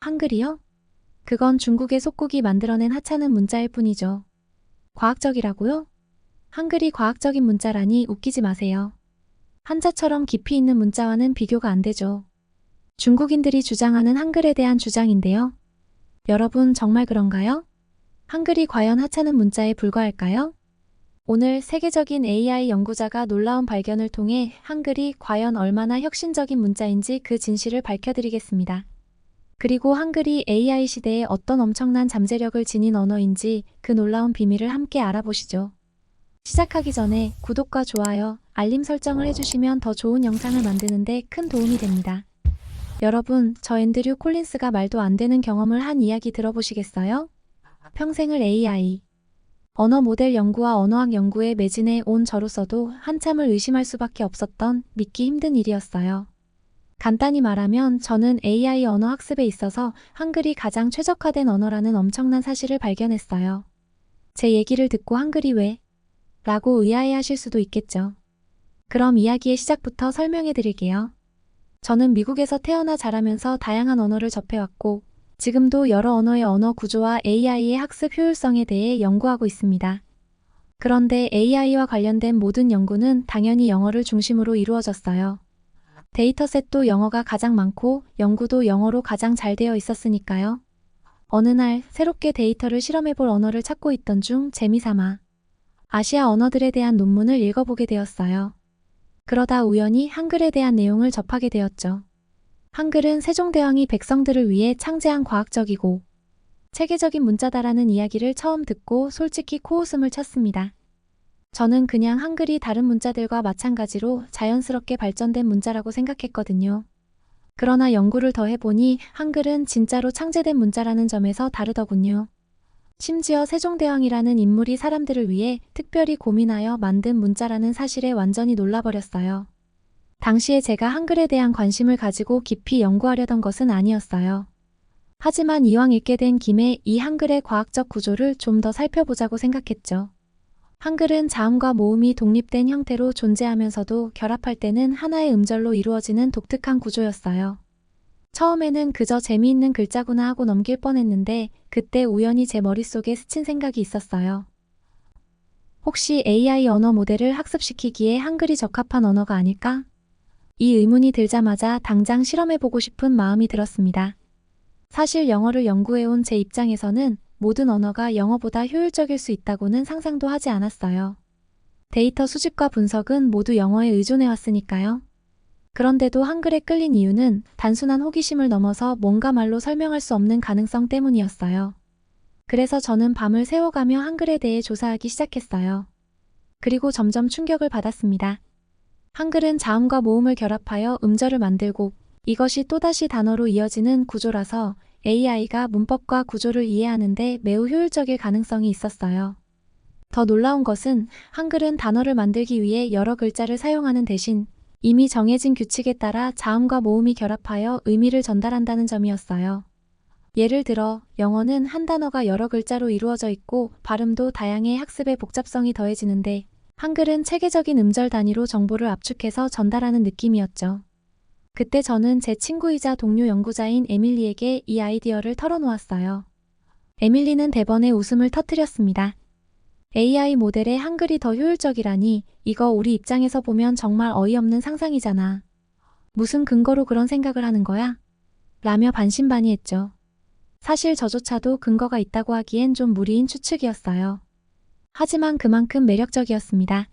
한글이요? 그건 중국의 속국이 만들어낸 하찮은 문자일 뿐이죠. 과학적이라고요? 한글이 과학적인 문자라니 웃기지 마세요. 한자처럼 깊이 있는 문자와는 비교가 안 되죠. 중국인들이 주장하는 한글에 대한 주장인데요. 여러분 정말 그런가요? 한글이 과연 하찮은 문자에 불과할까요? 오늘 세계적인 AI 연구자가 놀라운 발견을 통해 한글이 과연 얼마나 혁신적인 문자인지 그 진실을 밝혀드리겠습니다. 그리고 한글이 AI 시대에 어떤 엄청난 잠재력을 지닌 언어인지 그 놀라운 비밀을 함께 알아보시죠. 시작하기 전에 구독과 좋아요, 알림 설정을 해주시면 더 좋은 영상을 만드는데 큰 도움이 됩니다. 여러분, 저 앤드류 콜린스가 말도 안 되는 경험을 한 이야기 들어보시겠어요? 평생을 AI, 언어 모델 연구와 언어학 연구에 매진해 온 저로서도 한참을 의심할 수밖에 없었던 믿기 힘든 일이었어요. 간단히 말하면 저는 AI 언어 학습에 있어서 한글이 가장 최적화된 언어라는 엄청난 사실을 발견했어요. 제 얘기를 듣고 한글이 왜? 라고 의아해 하실 수도 있겠죠. 그럼 이야기의 시작부터 설명해 드릴게요. 저는 미국에서 태어나 자라면서 다양한 언어를 접해왔고, 지금도 여러 언어의 언어 구조와 AI의 학습 효율성에 대해 연구하고 있습니다. 그런데 AI와 관련된 모든 연구는 당연히 영어를 중심으로 이루어졌어요. 데이터셋도 영어가 가장 많고 연구도 영어로 가장 잘 되어 있었으니까요. 어느 날 새롭게 데이터를 실험해볼 언어를 찾고 있던 중 재미삼아 아시아 언어들에 대한 논문을 읽어보게 되었어요. 그러다 우연히 한글에 대한 내용을 접하게 되었죠. 한글은 세종대왕이 백성들을 위해 창제한 과학적이고 체계적인 문자다라는 이야기를 처음 듣고 솔직히 코웃음을 쳤습니다. 저는 그냥 한글이 다른 문자들과 마찬가지로 자연스럽게 발전된 문자라고 생각했거든요. 그러나 연구를 더 해보니 한글은 진짜로 창제된 문자라는 점에서 다르더군요. 심지어 세종대왕이라는 인물이 사람들을 위해 특별히 고민하여 만든 문자라는 사실에 완전히 놀라버렸어요. 당시에 제가 한글에 대한 관심을 가지고 깊이 연구하려던 것은 아니었어요. 하지만 이왕 읽게 된 김에 이 한글의 과학적 구조를 좀 더 살펴보자고 생각했죠. 한글은 자음과 모음이 독립된 형태로 존재하면서도 결합할 때는 하나의 음절로 이루어지는 독특한 구조였어요. 처음에는 그저 재미있는 글자구나 하고 넘길 뻔했는데 그때 우연히 제 머릿속에 스친 생각이 있었어요. 혹시 AI 언어 모델을 학습시키기에 한글이 적합한 언어가 아닐까? 이 의문이 들자마자 당장 실험해보고 싶은 마음이 들었습니다. 사실 영어를 연구해온 제 입장에서는 모든 언어가 영어보다 효율적일 수 있다고는 상상도 하지 않았어요. 데이터 수집과 분석은 모두 영어에 의존해왔으니까요. 그런데도 한글에 끌린 이유는 단순한 호기심을 넘어서 뭔가 말로 설명할 수 없는 가능성 때문이었어요. 그래서 저는 밤을 새워가며 한글에 대해 조사하기 시작했어요. 그리고 점점 충격을 받았습니다. 한글은 자음과 모음을 결합하여 음절을 만들고 이것이 또다시 단어로 이어지는 구조라서 AI가 문법과 구조를 이해하는데 매우 효율적일 가능성이 있었어요. 더 놀라운 것은 한글은 단어를 만들기 위해 여러 글자를 사용하는 대신 이미 정해진 규칙에 따라 자음과 모음이 결합하여 의미를 전달한다는 점이었어요. 예를 들어, 영어는 한 단어가 여러 글자로 이루어져 있고 발음도 다양해 학습의 복잡성이 더해지는데 한글은 체계적인 음절 단위로 정보를 압축해서 전달하는 느낌이었죠. 그때 저는 제 친구이자 동료 연구자인 에밀리에게 이 아이디어를 털어놓았어요. 에밀리는 대번에 웃음을 터뜨렸습니다. AI 모델의 한글이 더 효율적이라니 이거 우리 입장에서 보면 정말 어이없는 상상이잖아. 무슨 근거로 그런 생각을 하는 거야? 라며 반신반의했죠. 사실 저조차도 근거가 있다고 하기엔 좀 무리인 추측이었어요. 하지만 그만큼 매력적이었습니다.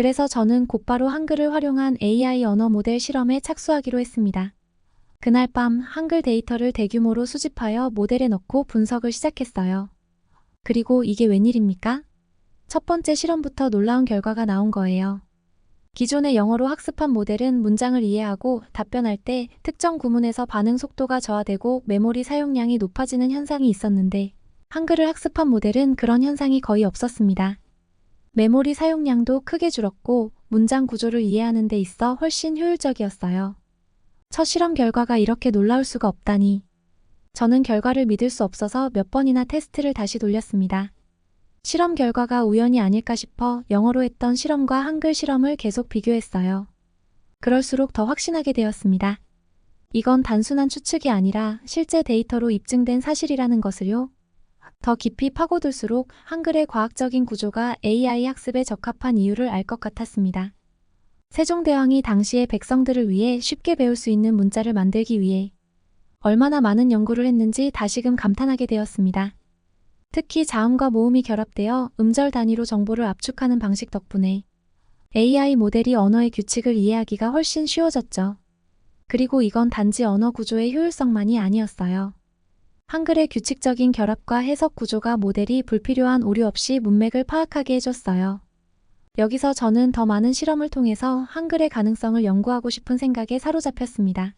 그래서 저는 곧바로 한글을 활용한 AI 언어 모델 실험에 착수하기로 했습니다. 그날 밤 한글 데이터를 대규모로 수집하여 모델에 넣고 분석을 시작했어요. 그리고 이게 웬일입니까? 첫 번째 실험부터 놀라운 결과가 나온 거예요. 기존의 영어로 학습한 모델은 문장을 이해하고 답변할 때 특정 구문에서 반응 속도가 저하되고 메모리 사용량이 높아지는 현상이 있었는데 한글을 학습한 모델은 그런 현상이 거의 없었습니다. 메모리 사용량도 크게 줄었고 문장 구조를 이해하는 데 있어 훨씬 효율적이었어요. 첫 실험 결과가 이렇게 놀라울 수가 없다니. 저는 결과를 믿을 수 없어서 몇 번이나 테스트를 다시 돌렸습니다. 실험 결과가 우연이 아닐까 싶어 영어로 했던 실험과 한글 실험을 계속 비교했어요. 그럴수록 더 확신하게 되었습니다. 이건 단순한 추측이 아니라 실제 데이터로 입증된 사실이라는 것을요. 더 깊이 파고들수록 한글의 과학적인 구조가 AI 학습에 적합한 이유를 알 것 같았습니다. 세종대왕이 당시의 백성들을 위해 쉽게 배울 수 있는 문자를 만들기 위해 얼마나 많은 연구를 했는지 다시금 감탄하게 되었습니다. 특히 자음과 모음이 결합되어 음절 단위로 정보를 압축하는 방식 덕분에 AI 모델이 언어의 규칙을 이해하기가 훨씬 쉬워졌죠. 그리고 이건 단지 언어 구조의 효율성만이 아니었어요. 한글의 규칙적인 결합과 해석 구조가 모델이 불필요한 오류 없이 문맥을 파악하게 해줬어요. 여기서 저는 더 많은 실험을 통해서 한글의 가능성을 연구하고 싶은 생각에 사로잡혔습니다.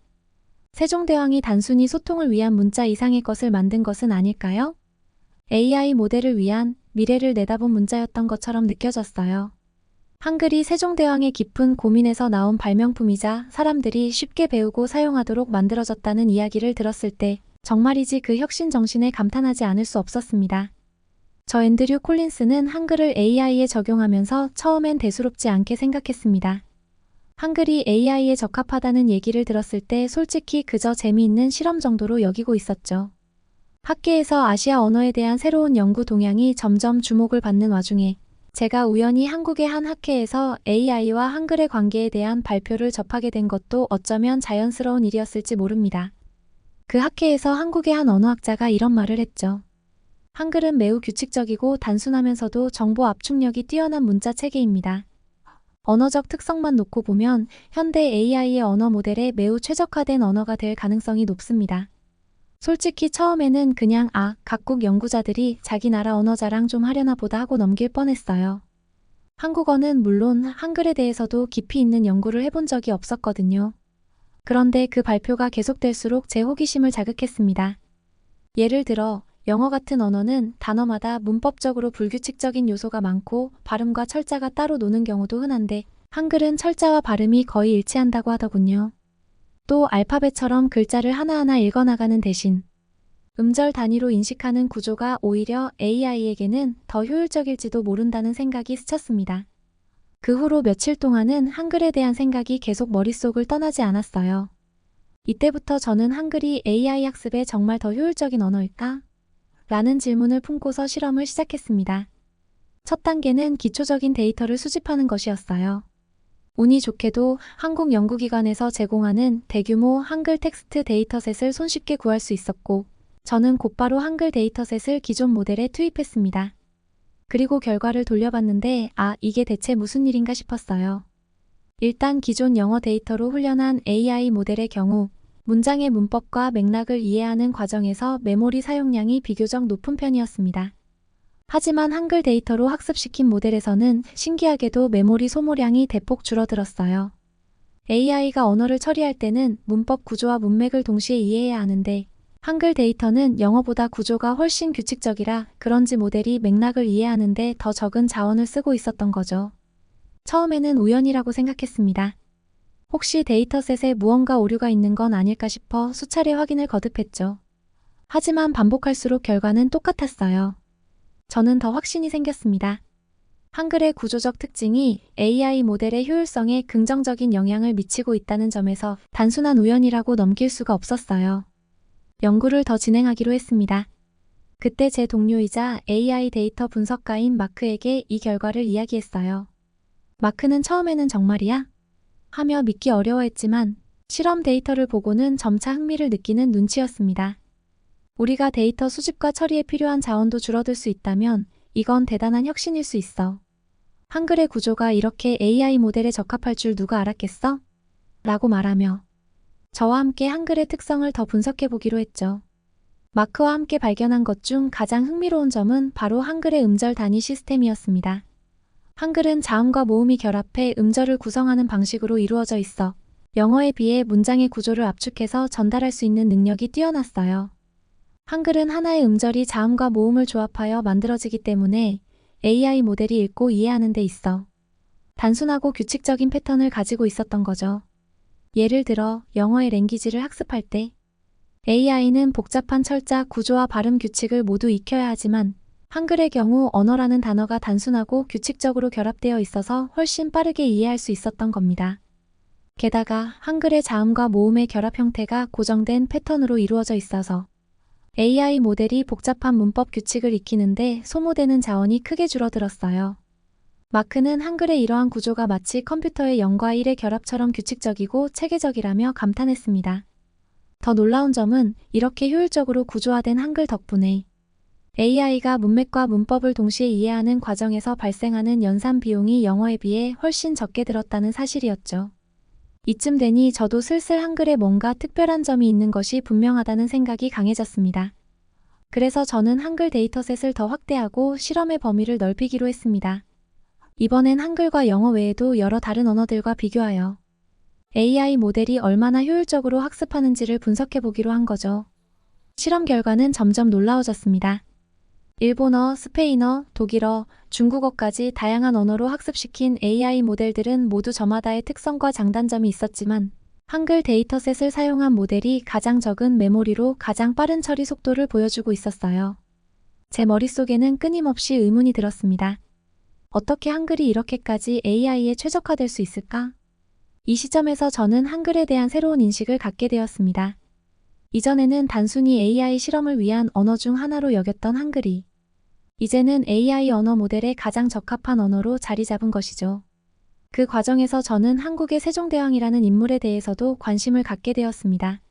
세종대왕이 단순히 소통을 위한 문자 이상의 것을 만든 것은 아닐까요? AI 모델을 위한 미래를 내다본 문자였던 것처럼 느껴졌어요. 한글이 세종대왕의 깊은 고민에서 나온 발명품이자 사람들이 쉽게 배우고 사용하도록 만들어졌다는 이야기를 들었을 때 정말이지 그 혁신 정신에 감탄하지 않을 수 없었습니다. 저 앤드류 콜린스는 한글을 AI에 적용하면서 처음엔 대수롭지 않게 생각했습니다. 한글이 AI에 적합하다는 얘기를 들었을 때 솔직히 그저 재미있는 실험 정도로 여기고 있었죠. 학계에서 아시아 언어에 대한 새로운 연구 동향이 점점 주목을 받는 와중에 제가 우연히 한국의 한 학회에서 AI와 한글의 관계에 대한 발표를 접하게 된 것도 어쩌면 자연스러운 일이었을지 모릅니다. 그 학회에서 한국의 한 언어학자가 이런 말을 했죠. 한글은 매우 규칙적이고 단순하면서도 정보 압축력이 뛰어난 문자 체계입니다. 언어적 특성만 놓고 보면 현대 AI의 언어 모델에 매우 최적화된 언어가 될 가능성이 높습니다. 솔직히 처음에는 그냥 아, 각국 연구자들이 자기 나라 언어 자랑 좀 하려나 보다 하고 넘길 뻔했어요. 한국어는 물론 한글에 대해서도 깊이 있는 연구를 해본 적이 없었거든요. 그런데 그 발표가 계속될수록 제 호기심을 자극했습니다. 예를 들어, 영어 같은 언어는 단어마다 문법적으로 불규칙적인 요소가 많고 발음과 철자가 따로 노는 경우도 흔한데 한글은 철자와 발음이 거의 일치한다고 하더군요. 또 알파벳처럼 글자를 하나하나 읽어나가는 대신 음절 단위로 인식하는 구조가 오히려 AI에게는 더 효율적일지도 모른다는 생각이 스쳤습니다. 그 후로 며칠 동안은 한글에 대한 생각이 계속 머릿속을 떠나지 않았어요. 이때부터 저는 한글이 AI 학습에 정말 더 효율적인 언어일까? 라는 질문을 품고서 실험을 시작했습니다. 첫 단계는 기초적인 데이터를 수집하는 것이었어요. 운이 좋게도 한국 연구기관에서 제공하는 대규모 한글 텍스트 데이터셋을 손쉽게 구할 수 있었고, 저는 곧바로 한글 데이터셋을 기존 모델에 투입했습니다. 그리고 결과를 돌려봤는데, 아, 이게 대체 무슨 일인가 싶었어요. 일단 기존 영어 데이터로 훈련한 AI 모델의 경우, 문장의 문법과 맥락을 이해하는 과정에서 메모리 사용량이 비교적 높은 편이었습니다. 하지만 한글 데이터로 학습시킨 모델에서는 신기하게도 메모리 소모량이 대폭 줄어들었어요. AI가 언어를 처리할 때는 문법 구조와 문맥을 동시에 이해해야 하는데 한글 데이터는 영어보다 구조가 훨씬 규칙적이라 그런지 모델이 맥락을 이해하는데 더 적은 자원을 쓰고 있었던 거죠. 처음에는 우연이라고 생각했습니다. 혹시 데이터셋에 무언가 오류가 있는 건 아닐까 싶어 수차례 확인을 거듭했죠. 하지만 반복할수록 결과는 똑같았어요. 저는 더 확신이 생겼습니다. 한글의 구조적 특징이 AI 모델의 효율성에 긍정적인 영향을 미치고 있다는 점에서 단순한 우연이라고 넘길 수가 없었어요. 연구를 더 진행하기로 했습니다. 그때 제 동료이자 AI 데이터 분석가인 마크에게 이 결과를 이야기했어요. 마크는 처음에는 정말이야? 하며 믿기 어려워했지만 실험 데이터를 보고는 점차 흥미를 느끼는 눈치였습니다. 우리가 데이터 수집과 처리에 필요한 자원도 줄어들 수 있다면 이건 대단한 혁신일 수 있어. 한글의 구조가 이렇게 AI 모델에 적합할 줄 누가 알았겠어? 라고 말하며 저와 함께 한글의 특성을 더 분석해 보기로 했죠. 마크와 함께 발견한 것 중 가장 흥미로운 점은 바로 한글의 음절 단위 시스템이었습니다. 한글은 자음과 모음이 결합해 음절을 구성하는 방식으로 이루어져 있어 영어에 비해 문장의 구조를 압축해서 전달할 수 있는 능력이 뛰어났어요. 한글은 하나의 음절이 자음과 모음을 조합하여 만들어지기 때문에 AI 모델이 읽고 이해하는 데 있어 단순하고 규칙적인 패턴을 가지고 있었던 거죠. 예를 들어 영어의 랭귀지를 학습할 때 AI는 복잡한 철자, 구조와 발음 규칙을 모두 익혀야 하지만 한글의 경우 언어라는 단어가 단순하고 규칙적으로 결합되어 있어서 훨씬 빠르게 이해할 수 있었던 겁니다. 게다가 한글의 자음과 모음의 결합 형태가 고정된 패턴으로 이루어져 있어서 AI 모델이 복잡한 문법 규칙을 익히는데 소모되는 자원이 크게 줄어들었어요. 마크는 한글의 이러한 구조가 마치 컴퓨터의 0과 1의 결합처럼 규칙적이고 체계적이라며 감탄했습니다. 더 놀라운 점은 이렇게 효율적으로 구조화된 한글 덕분에 AI가 문맥과 문법을 동시에 이해하는 과정에서 발생하는 연산 비용이 영어에 비해 훨씬 적게 들었다는 사실이었죠. 이쯤 되니 저도 슬슬 한글에 뭔가 특별한 점이 있는 것이 분명하다는 생각이 강해졌습니다. 그래서 저는 한글 데이터셋을 더 확대하고 실험의 범위를 넓히기로 했습니다. 이번엔 한글과 영어 외에도 여러 다른 언어들과 비교하여 AI 모델이 얼마나 효율적으로 학습하는지를 분석해 보기로 한 거죠. 실험 결과는 점점 놀라워졌습니다. 일본어, 스페인어, 독일어, 중국어까지 다양한 언어로 학습시킨 AI 모델들은 모두 저마다의 특성과 장단점이 있었지만 한글 데이터셋을 사용한 모델이 가장 적은 메모리로 가장 빠른 처리 속도를 보여주고 있었어요. 제 머릿속에는 끊임없이 의문이 들었습니다. 어떻게 한글이 이렇게까지 AI에 최적화될 수 있을까? 이 시점에서 저는 한글에 대한 새로운 인식을 갖게 되었습니다. 이전에는 단순히 AI 실험을 위한 언어 중 하나로 여겼던 한글이 이제는 AI 언어 모델에 가장 적합한 언어로 자리 잡은 것이죠. 그 과정에서 저는 한국의 세종대왕이라는 인물에 대해서도 관심을 갖게 되었습니다.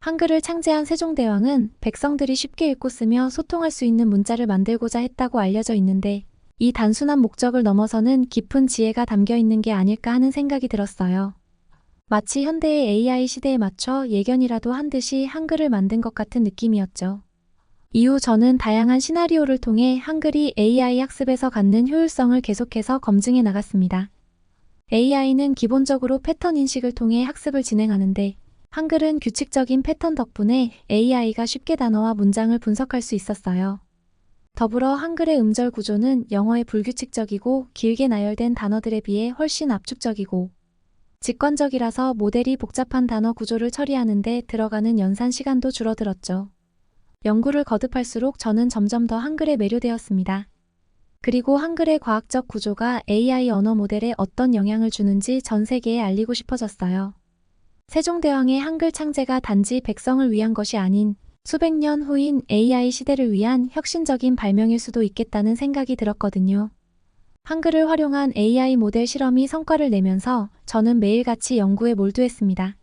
한글을 창제한 세종대왕은 백성들이 쉽게 읽고 쓰며 소통할 수 있는 문자를 만들고자 했다고 알려져 있는데 이 단순한 목적을 넘어서는 깊은 지혜가 담겨 있는 게 아닐까 하는 생각이 들었어요. 마치 현대의 AI 시대에 맞춰 예견이라도 한 듯이 한글을 만든 것 같은 느낌이었죠. 이후 저는 다양한 시나리오를 통해 한글이 AI 학습에서 갖는 효율성을 계속해서 검증해 나갔습니다. AI는 기본적으로 패턴 인식을 통해 학습을 진행하는데 한글은 규칙적인 패턴 덕분에 AI가 쉽게 단어와 문장을 분석할 수 있었어요. 더불어 한글의 음절 구조는 영어의 불규칙적이고 길게 나열된 단어들에 비해 훨씬 압축적이고 직관적이라서 모델이 복잡한 단어 구조를 처리하는데 들어가는 연산 시간도 줄어들었죠. 연구를 거듭할수록 저는 점점 더 한글에 매료되었습니다. 그리고 한글의 과학적 구조가 AI 언어 모델에 어떤 영향을 주는지 전 세계에 알리고 싶어졌어요. 세종대왕의 한글 창제가 단지 백성을 위한 것이 아닌 수백 년 후인 AI 시대를 위한 혁신적인 발명일 수도 있겠다는 생각이 들었거든요. 한글을 활용한 AI 모델 실험이 성과를 내면서 저는 매일같이 연구에 몰두했습니다.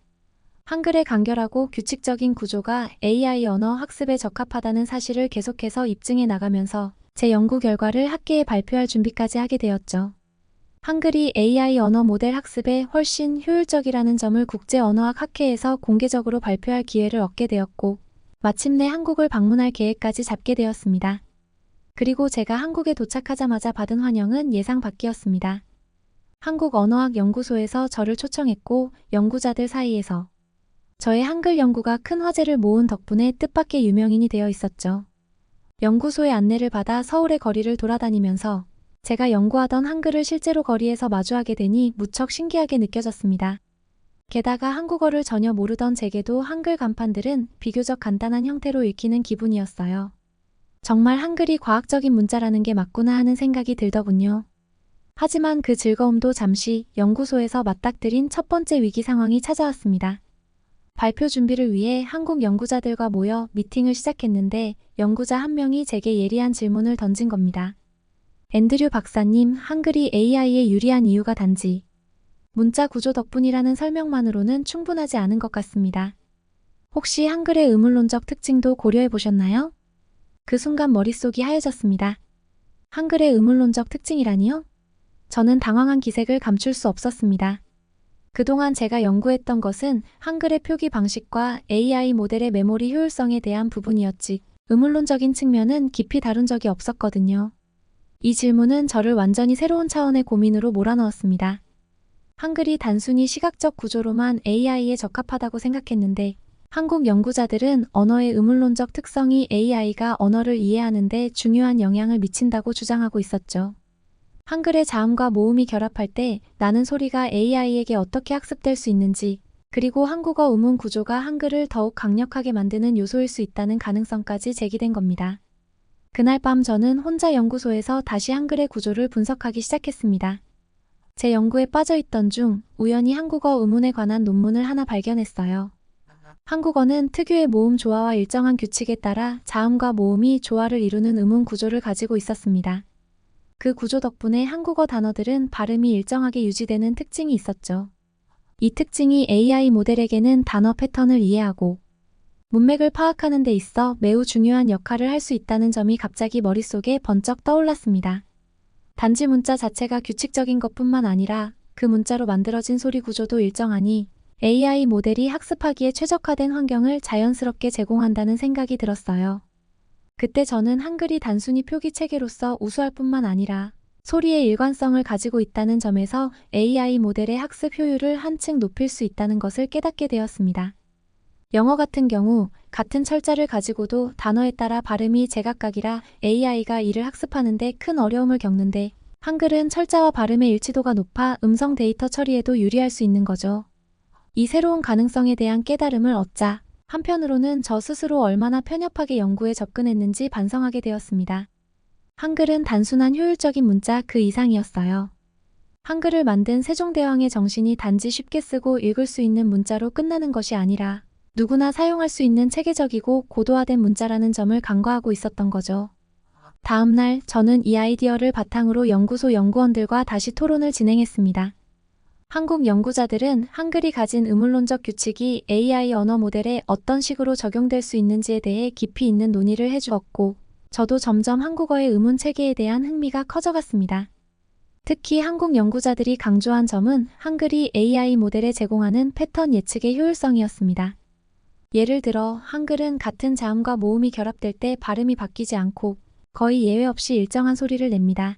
한글의 간결하고 규칙적인 구조가 AI 언어 학습에 적합하다는 사실을 계속해서 입증해 나가면서 제 연구 결과를 학계에 발표할 준비까지 하게 되었죠. 한글이 AI 언어 모델 학습에 훨씬 효율적이라는 점을 국제 언어학 학회에서 공개적으로 발표할 기회를 얻게 되었고, 마침내 한국을 방문할 계획까지 잡게 되었습니다. 그리고 제가 한국에 도착하자마자 받은 환영은 예상 밖이었습니다. 한국 언어학 연구소에서 저를 초청했고 연구자들 사이에서 저의 한글 연구가 큰 화제를 모은 덕분에 뜻밖의 유명인이 되어 있었죠. 연구소의 안내를 받아 서울의 거리를 돌아다니면서 제가 연구하던 한글을 실제로 거리에서 마주하게 되니 무척 신기하게 느껴졌습니다. 게다가 한국어를 전혀 모르던 제게도 한글 간판들은 비교적 간단한 형태로 읽히는 기분이었어요. 정말 한글이 과학적인 문자라는 게 맞구나 하는 생각이 들더군요. 하지만 그 즐거움도 잠시 연구소에서 맞닥뜨린 첫 번째 위기 상황이 찾아왔습니다. 발표 준비를 위해 한국 연구자들과 모여 미팅을 시작했는데 연구자 한 명이 제게 예리한 질문을 던진 겁니다. 앤드류 박사님, 한글이 AI에 유리한 이유가 단지 문자 구조 덕분이라는 설명만으로는 충분하지 않은 것 같습니다. 혹시 한글의 의문론적 특징도 고려해 보셨나요? 그 순간 머릿속이 하얘졌습니다. 한글의 의문론적 특징이라니요? 저는 당황한 기색을 감출 수 없었습니다. 그동안 제가 연구했던 것은 한글의 표기 방식과 AI 모델의 메모리 효율성에 대한 부분이었지, 의문론적인 측면은 깊이 다룬 적이 없었거든요. 이 질문은 저를 완전히 새로운 차원의 고민으로 몰아넣었습니다. 한글이 단순히 시각적 구조로만 AI에 적합하다고 생각했는데 한국 연구자들은 언어의 의문론적 특성이 AI가 언어를 이해하는데 중요한 영향을 미친다고 주장하고 있었죠. 한글의 자음과 모음이 결합할 때 나는 소리가 AI에게 어떻게 학습될 수 있는지 그리고 한국어 음운 구조가 한글을 더욱 강력하게 만드는 요소일 수 있다는 가능성까지 제기된 겁니다. 그날 밤 저는 혼자 연구소에서 다시 한글의 구조를 분석하기 시작했습니다. 제 연구에 빠져 있던 중 우연히 한국어 의문에 관한 논문을 하나 발견했어요. 한국어는 특유의 모음 조화와 일정한 규칙에 따라 자음과 모음이 조화를 이루는 음운 구조를 가지고 있었습니다. 그 구조 덕분에 한국어 단어들은 발음이 일정하게 유지되는 특징이 있었죠. 이 특징이 AI 모델에게는 단어 패턴을 이해하고 문맥을 파악하는 데 있어 매우 중요한 역할을 할 수 있다는 점이 갑자기 머릿속에 번쩍 떠올랐습니다. 단지 문자 자체가 규칙적인 것뿐만 아니라 그 문자로 만들어진 소리 구조도 일정하니 AI 모델이 학습하기에 최적화된 환경을 자연스럽게 제공한다는 생각이 들었어요. 그때 저는 한글이 단순히 표기 체계로서 우수할 뿐만 아니라 소리의 일관성을 가지고 있다는 점에서 AI 모델의 학습 효율을 한층 높일 수 있다는 것을 깨닫게 되었습니다. 영어 같은 경우 같은 철자를 가지고도 단어에 따라 발음이 제각각이라 AI가 이를 학습하는데 큰 어려움을 겪는데 한글은 철자와 발음의 일치도가 높아 음성 데이터 처리에도 유리할 수 있는 거죠. 이 새로운 가능성에 대한 깨달음을 얻자 한편으로는 저 스스로 얼마나 편협하게 연구에 접근했는지 반성하게 되었습니다. 한글은 단순한 효율적인 문자 그 이상이었어요. 한글을 만든 세종대왕의 정신이 단지 쉽게 쓰고 읽을 수 있는 문자로 끝나는 것이 아니라 누구나 사용할 수 있는 체계적이고 고도화된 문자라는 점을 간과하고 있었던 거죠. 다음 날 저는 이 아이디어를 바탕으로 연구소 연구원들과 다시 토론을 진행했습니다. 한국 연구자들은 한글이 가진 의문론적 규칙이 AI 언어 모델에 어떤 식으로 적용될 수 있는지에 대해 깊이 있는 논의를 해주었고, 저도 점점 한국어의 의문 체계에 대한 흥미가 커져갔습니다. 특히 한국 연구자들이 강조한 점은 한글이 AI 모델에 제공하는 패턴 예측의 효율성이었습니다. 예를 들어 한글은 같은 자음과 모음이 결합될 때 발음이 바뀌지 않고 거의 예외 없이 일정한 소리를 냅니다.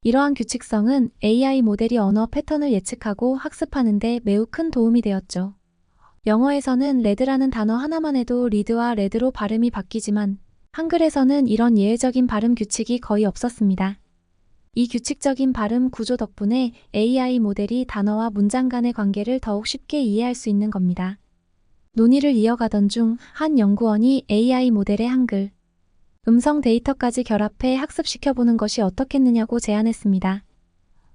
이러한 규칙성은 AI 모델이 언어 패턴을 예측하고 학습하는 데 매우 큰 도움이 되었죠. 영어에서는 레드라는 단어 하나만 해도 리드와 레드로 발음이 바뀌지만 한글에서는 이런 예외적인 발음 규칙이 거의 없었습니다. 이 규칙적인 발음 구조 덕분에 AI 모델이 단어와 문장 간의 관계를 더욱 쉽게 이해할 수 있는 겁니다. 논의를 이어가던 중 한 연구원이 AI 모델의 한글, 음성 데이터까지 결합해 학습시켜보는 것이 어떻겠느냐고 제안했습니다.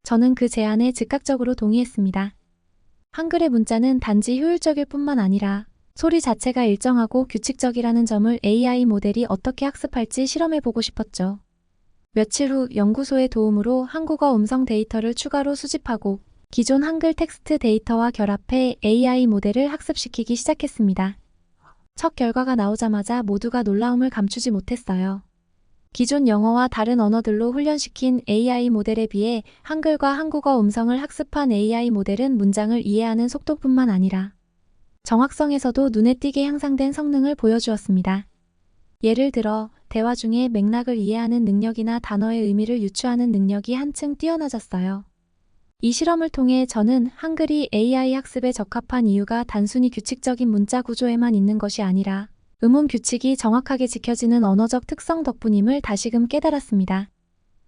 저는 그 제안에 즉각적으로 동의했습니다. 한글의 문자는 단지 효율적일 뿐만 아니라 소리 자체가 일정하고 규칙적이라는 점을 AI 모델이 어떻게 학습할지 실험해보고 싶었죠. 며칠 후 연구소의 도움으로 한국어 음성 데이터를 추가로 수집하고 기존 한글 텍스트 데이터와 결합해 AI 모델을 학습시키기 시작했습니다. 첫 결과가 나오자마자 모두가 놀라움을 감추지 못했어요. 기존 영어와 다른 언어들로 훈련시킨 AI 모델에 비해 한글과 한국어 음성을 학습한 AI 모델은 문장을 이해하는 속도뿐만 아니라 정확성에서도 눈에 띄게 향상된 성능을 보여주었습니다. 예를 들어 대화 중에 맥락을 이해하는 능력이나 단어의 의미를 유추하는 능력이 한층 뛰어나졌어요. 이 실험을 통해 저는 한글이 AI 학습에 적합한 이유가 단순히 규칙적인 문자 구조에만 있는 것이 아니라 음운 규칙이 정확하게 지켜지는 언어적 특성 덕분임을 다시금 깨달았습니다.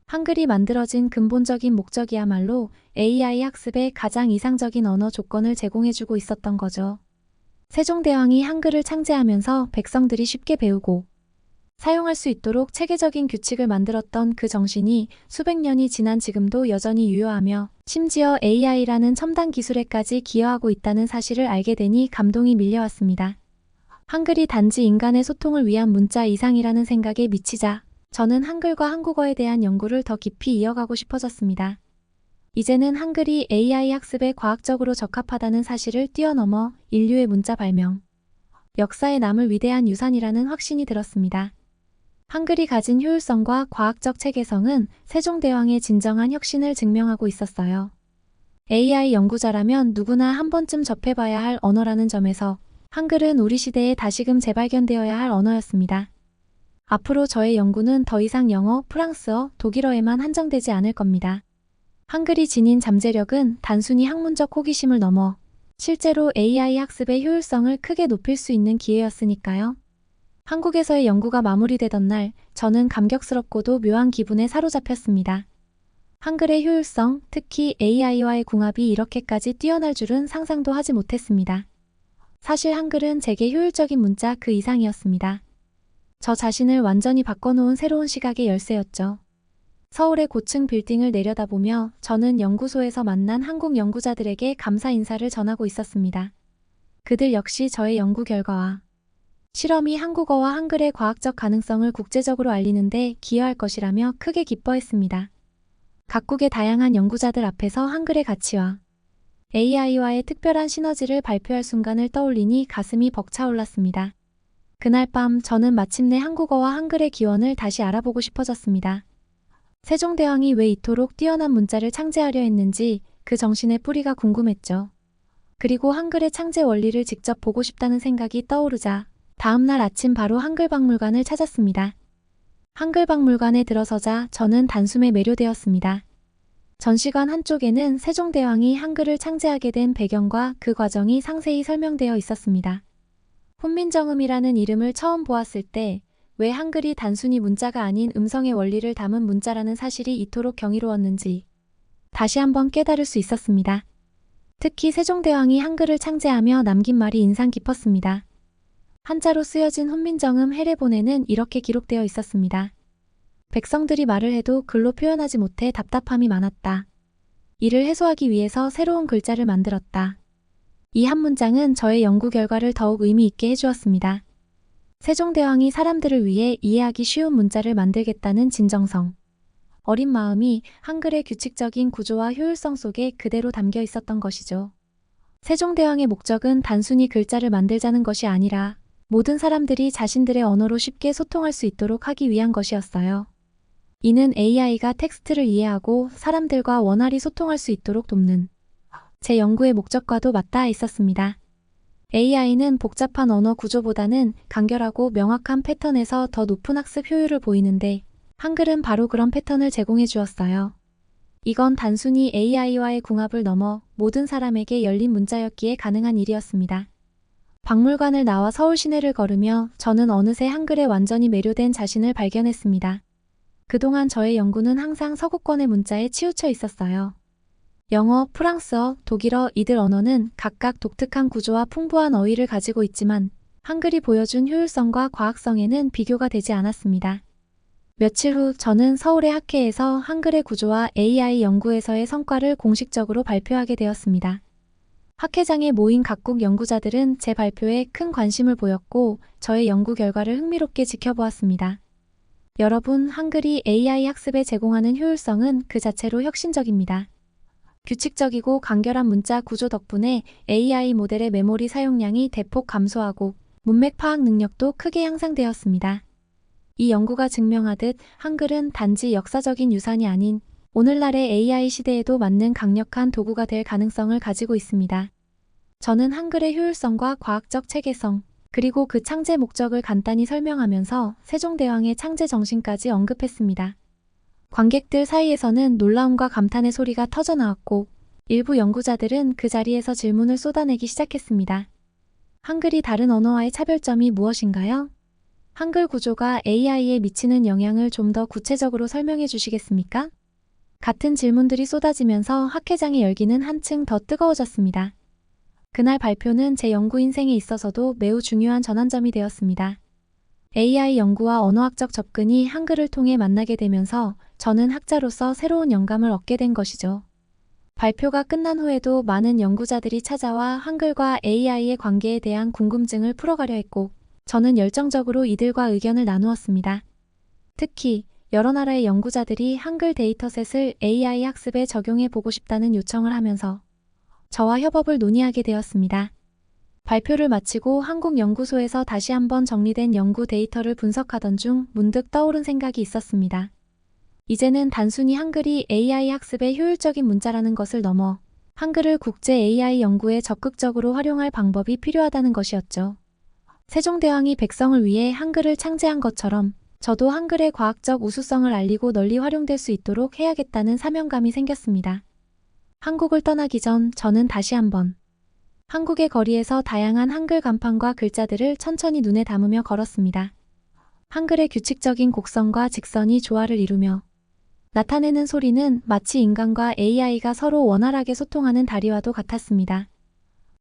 한글이 만들어진 근본적인 목적이야말로 AI 학습에 가장 이상적인 언어 조건을 제공해주고 있었던 거죠. 세종대왕이 한글을 창제하면서 백성들이 쉽게 배우고 사용할 수 있도록 체계적인 규칙을 만들었던 그 정신이 수백 년이 지난 지금도 여전히 유효하며 심지어 AI라는 첨단 기술에까지 기여하고 있다는 사실을 알게 되니 감동이 밀려왔습니다. 한글이 단지 인간의 소통을 위한 문자 이상이라는 생각에 미치자 저는 한글과 한국어에 대한 연구를 더 깊이 이어가고 싶어졌습니다. 이제는 한글이 AI 학습에 과학적으로 적합하다는 사실을 뛰어넘어 인류의 문자 발명, 역사에 남을 위대한 유산이라는 확신이 들었습니다. 한글이 가진 효율성과 과학적 체계성은 세종대왕의 진정한 혁신을 증명하고 있었어요. AI 연구자라면 누구나 한 번쯤 접해봐야 할 언어라는 점에서 한글은 우리 시대에 다시금 재발견되어야 할 언어였습니다. 앞으로 저의 연구는 더 이상 영어, 프랑스어, 독일어에만 한정되지 않을 겁니다. 한글이 지닌 잠재력은 단순히 학문적 호기심을 넘어 실제로 AI 학습의 효율성을 크게 높일 수 있는 기회였으니까요. 한국에서의 연구가 마무리되던 날, 저는 감격스럽고도 묘한 기분에 사로잡혔습니다. 한글의 효율성, 특히 AI와의 궁합이 이렇게까지 뛰어날 줄은 상상도 하지 못했습니다. 사실 한글은 제게 효율적인 문자 그 이상이었습니다. 저 자신을 완전히 바꿔놓은 새로운 시각의 열쇠였죠. 서울의 고층 빌딩을 내려다보며 저는 연구소에서 만난 한국 연구자들에게 감사 인사를 전하고 있었습니다. 그들 역시 저의 연구 결과와 실험이 한국어와 한글의 과학적 가능성을 국제적으로 알리는데 기여할 것이라며 크게 기뻐했습니다. 각국의 다양한 연구자들 앞에서 한글의 가치와 AI와의 특별한 시너지를 발표할 순간을 떠올리니 가슴이 벅차올랐습니다. 그날 밤 저는 마침내 한국어와 한글의 기원을 다시 알아보고 싶어졌습니다. 세종대왕이 왜 이토록 뛰어난 문자를 창제하려 했는지 그 정신의 뿌리가 궁금했죠. 그리고 한글의 창제 원리를 직접 보고 싶다는 생각이 떠오르자 다음날 아침 바로 한글박물관을 찾았습니다. 한글박물관에 들어서자 저는 단숨에 매료되었습니다. 전시관 한쪽에는 세종대왕이 한글을 창제하게 된 배경과 그 과정이 상세히 설명되어 있었습니다. 훈민정음이라는 이름을 처음 보았을 때 왜 한글이 단순히 문자가 아닌 음성의 원리를 담은 문자라는 사실이 이토록 경이로웠는지 다시 한번 깨달을 수 있었습니다. 특히 세종대왕이 한글을 창제하며 남긴 말이 인상 깊었습니다. 한자로 쓰여진 훈민정음 해례본에는 이렇게 기록되어 있었습니다. 백성들이 말을 해도 글로 표현하지 못해 답답함이 많았다. 이를 해소하기 위해서 새로운 글자를 만들었다. 이 한 문장은 저의 연구 결과를 더욱 의미 있게 해주었습니다. 세종대왕이 사람들을 위해 이해하기 쉬운 문자를 만들겠다는 진정성. 어린 마음이 한글의 규칙적인 구조와 효율성 속에 그대로 담겨 있었던 것이죠. 세종대왕의 목적은 단순히 글자를 만들자는 것이 아니라 모든 사람들이 자신들의 언어로 쉽게 소통할 수 있도록 하기 위한 것이었어요. 이는 AI가 텍스트를 이해하고 사람들과 원활히 소통할 수 있도록 돕는 제 연구의 목적과도 맞닿아 있었습니다. AI는 복잡한 언어 구조보다는 간결하고 명확한 패턴에서 더 높은 학습 효율을 보이는데 한글은 바로 그런 패턴을 제공해 주었어요. 이건 단순히 AI와의 궁합을 넘어 모든 사람에게 열린 문자였기에 가능한 일이었습니다. 박물관을 나와 서울 시내를 걸으며 저는 어느새 한글에 완전히 매료된 자신을 발견했습니다. 그동안 저의 연구는 항상 서구권의 문자에 치우쳐 있었어요. 영어, 프랑스어, 독일어 이들 언어는 각각 독특한 구조와 풍부한 어휘를 가지고 있지만 한글이 보여준 효율성과 과학성에는 비교가 되지 않았습니다. 며칠 후 저는 서울의 학회에서 한글의 구조와 AI 연구에서의 성과를 공식적으로 발표하게 되었습니다. 학회장에 모인 각국 연구자들은 제 발표에 큰 관심을 보였고 저의 연구 결과를 흥미롭게 지켜보았습니다. 여러분, 한글이 AI 학습에 제공하는 효율성은 그 자체로 혁신적입니다. 규칙적이고 간결한 문자 구조 덕분에 AI 모델의 메모리 사용량이 대폭 감소하고 문맥 파악 능력도 크게 향상되었습니다. 이 연구가 증명하듯 한글은 단지 역사적인 유산이 아닌 오늘날의 AI 시대에도 맞는 강력한 도구가 될 가능성을 가지고 있습니다. 저는 한글의 효율성과 과학적 체계성, 그리고 그 창제 목적을 간단히 설명하면서 세종대왕의 창제 정신까지 언급했습니다. 관객들 사이에서는 놀라움과 감탄의 소리가 터져나왔고 일부 연구자들은 그 자리에서 질문을 쏟아내기 시작했습니다. 한글이 다른 언어와의 차별점이 무엇인가요? 한글 구조가 AI에 미치는 영향을 좀 더 구체적으로 설명해 주시겠습니까? 같은 질문들이 쏟아지면서 학회장의 열기는 한층 더 뜨거워졌습니다. 그날 발표는 제 연구 인생에 있어서도 매우 중요한 전환점이 되었습니다. AI 연구와 언어학적 접근이 한글을 통해 만나게 되면서 저는 학자로서 새로운 영감을 얻게 된 것이죠. 발표가 끝난 후에도 많은 연구자들이 찾아와 한글과 AI의 관계에 대한 궁금증을 풀어가려 했고, 저는 열정적으로 이들과 의견을 나누었습니다. 특히 여러 나라의 연구자들이 한글 데이터셋을 AI 학습에 적용해 보고 싶다는 요청을 하면서 저와 협업을 논의하게 되었습니다. 발표를 마치고 한국연구소에서 다시 한번 정리된 연구 데이터를 분석하던 중 문득 떠오른 생각이 있었습니다. 이제는 단순히 한글이 AI 학습의 효율적인 문자라는 것을 넘어 한글을 국제 AI 연구에 적극적으로 활용할 방법이 필요하다는 것이었죠. 세종대왕이 백성을 위해 한글을 창제한 것처럼 저도 한글의 과학적 우수성을 알리고 널리 활용될 수 있도록 해야겠다는 사명감이 생겼습니다. 한국을 떠나기 전 저는 다시 한번 한국의 거리에서 다양한 한글 간판과 글자들을 천천히 눈에 담으며 걸었습니다. 한글의 규칙적인 곡선과 직선이 조화를 이루며 나타내는 소리는 마치 인간과 AI가 서로 원활하게 소통하는 다리와도 같았습니다.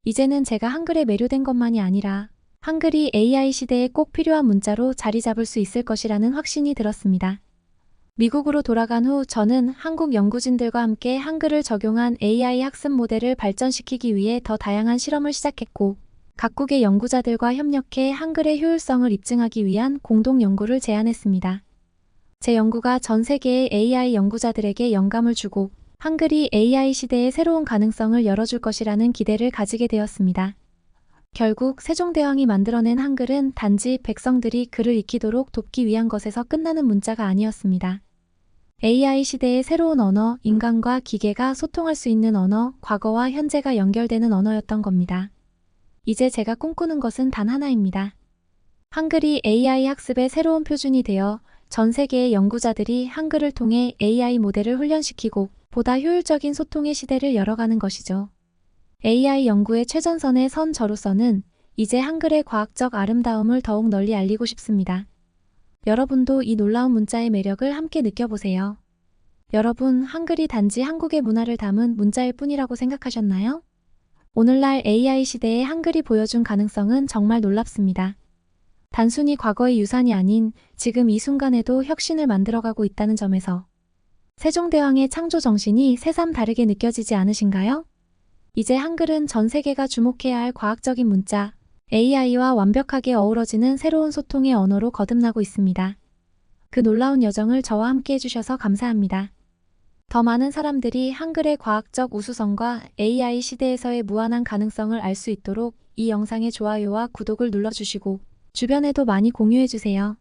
이제는 제가 한글에 매료된 것만이 아니라 한글이 AI 시대에 꼭 필요한 문자로 자리 잡을 수 있을 것이라는 확신이 들었습니다. 미국으로 돌아간 후 저는 한국 연구진들과 함께 한글을 적용한 AI 학습 모델을 발전시키기 위해 더 다양한 실험을 시작했고, 각국의 연구자들과 협력해 한글의 효율성을 입증하기 위한 공동 연구를 제안했습니다. 제 연구가 전 세계의 AI 연구자들에게 영감을 주고 한글이 AI 시대의 새로운 가능성을 열어줄 것이라는 기대를 가지게 되었습니다. 결국 세종대왕이 만들어낸 한글은 단지 백성들이 글을 익히도록 돕기 위한 것에서 끝나는 문자가 아니었습니다. AI 시대의 새로운 언어, 인간과 기계가 소통할 수 있는 언어, 과거와 현재가 연결되는 언어였던 겁니다. 이제 제가 꿈꾸는 것은 단 하나입니다. 한글이 AI 학습의 새로운 표준이 되어 전 세계의 연구자들이 한글을 통해 AI 모델을 훈련시키고 보다 효율적인 소통의 시대를 열어가는 것이죠. AI 연구의 최전선에 선 저로서는 이제 한글의 과학적 아름다움을 더욱 널리 알리고 싶습니다. 여러분도 이 놀라운 문자의 매력을 함께 느껴보세요. 여러분, 한글이 단지 한국의 문화를 담은 문자일 뿐이라고 생각하셨나요? 오늘날 AI 시대의 한글이 보여준 가능성은 정말 놀랍습니다. 단순히 과거의 유산이 아닌 지금 이 순간에도 혁신을 만들어가고 있다는 점에서 세종대왕의 창조 정신이 새삼 다르게 느껴지지 않으신가요? 이제 한글은 전 세계가 주목해야 할 과학적인 문자, AI와 완벽하게 어우러지는 새로운 소통의 언어로 거듭나고 있습니다. 그 놀라운 여정을 저와 함께 해주셔서 감사합니다. 더 많은 사람들이 한글의 과학적 우수성과 AI 시대에서의 무한한 가능성을 알 수 있도록 이 영상의 좋아요와 구독을 눌러주시고 주변에도 많이 공유해주세요.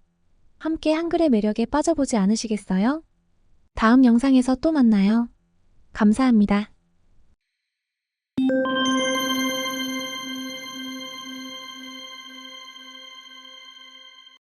함께 한글의 매력에 빠져보지 않으시겠어요? 다음 영상에서 또 만나요. 감사합니다.